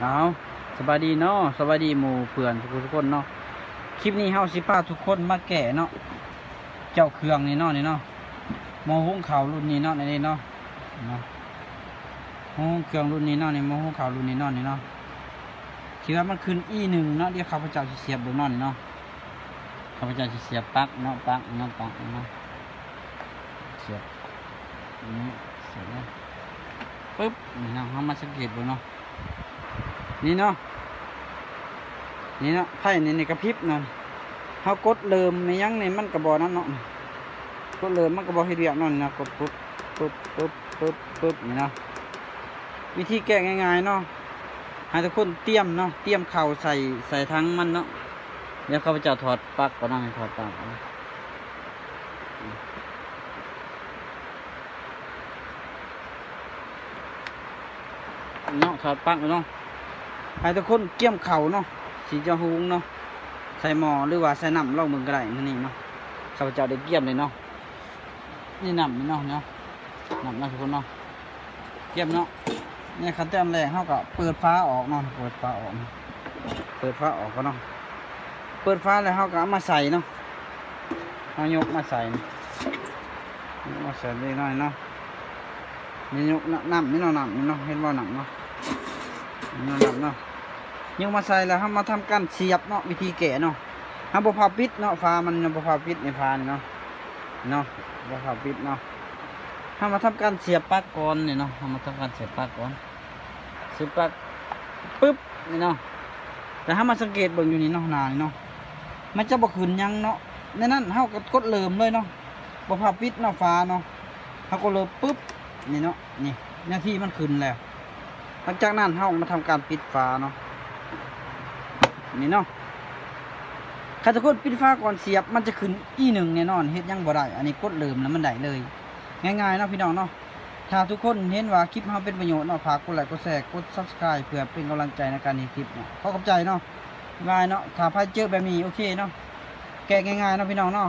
เอาสบายดีเนาะสบายดีหมู่เพื่อนทุกคนเนาะคลิปนี้เฮาสิพาทุกคนมาแกะเนาะเจ้าเครื่องนี่เนาะนี่เนาะมอหุ้งขาวรุ่นนี้เนาะนี่เนาะเนาะหม้อหุงเครื่องรุ่นนี้เนาะนี่หมอหุงข้าวรุ่นนี้เนาะนี่เนาะคิดว่ามันขึ้นอีหนึ่งเนาะเดี๋ยวข้าพเจ้าสิเสียบเบิ่งเนาะนี่เนาะข้าพเจ้าสิเสียบปลั๊กเนาะปลั๊กเนาะปลั๊กเนาะเสียบนี่เสียบนะปึ๊บนี่เนาะเฮามาสังเกตเบิ่งเนาะ นี่เนาะนี่เนาะไพ่นี่ในกระพริบเนาะเขากดเริ่มในยังในมันกระบอกนั่นเนาะกดเริ่มมันกระบอกให้เรียกเนั่นนะกดปุ๊บปุ๊บปุ๊บปุ๊บปุ๊บนี่เนาะวิธีแก้ง่ายๆเนาะให้ทุกคนเตรียมเนาะเตรียมเข่าใส่ใส่ทั้งมันเนาะเดี๋ยวเขาจะถอดปลั๊กก่อนนะให้ถอดปลั๊กก่อนนะเนาะถอดปลั๊กเนาะ ให้ทุกคนเกี่ยมเข่าเนาะสีจะหุงเนาะใส่หมอหรือว่าใส่น้ำลองมึงก็ได้มันนี่เนาะข้าพเจ้าได้เกี่ยมเลยเนาะนี่น้ำนี่เนาะเนาะน้ำนะทุกคนเนาะเกี่ยมเนาะเนี่ยขั้นตอนแรกเขาก็เปิดฟ้าออกเนาะเปิดฟ้าออก เปิดฟ้าออกก็เนาะเปิดฟ้าแล้วเขาก็มาใส่เนาะเขายกมาใส่มาใส่เล็กน้อยเนาะนี่ยกน้ำนี่เนาะน้ำนี่เนาะเห็นว่าน้ำเนาะ นั่นแหละเนาะยังมาใส่แล้วทำมาทำการเสียบเนาะวิธีแกะเนาะทำบพาปิดเนาะฟ้ามันบพาปิดในพานเนาะเนาะบพาปิดเนาะทำมาทำการเสียบปลั๊กก่อนเนี่ยเนาะทำมาทำการเสียบปลั๊กก่อนเสียบปลั๊กปึ๊บนี่เนาะแต่ถ้ามาสังเกตเบิ่งอยู่นี่เนาะนานเนาะมันจะบ่ขึ้นยังเนาะในนั้นเฮาก็กดเริ่มเลยเนาะบพาปิดเนาะฟ้าเนาะเฮาก็เริ่มปึ๊บนี่เนาะนี่หน้าที่มันขึ้นแล้ว หลังจากนั้นเรามาทำการปิดฝาเนาะนี่เนาะถ้าทุกคนปิดฝาก่อนเสียบมันจะขึ้นอีหนึ่งแน่นอนเฮ็ดยังบ่ได้อันนี้กดเริ่มแล้วมันได้เลย ง่ายๆเนาะพี่น้องเนาะถ้าทุกคนเห็นว่าคลิปเราเป็นประโยชน์เนาะฝากกดไลค์กดแชร์กด subscribe เพื่อเป็นกำลังใจในการเห็นคลิปเนาะขอขอบใจเนาะง่ายเนาะถ้าพายเจอแบบนี้โอเคเนาะแกะง่ายๆเนาะพี่น้องเนาะ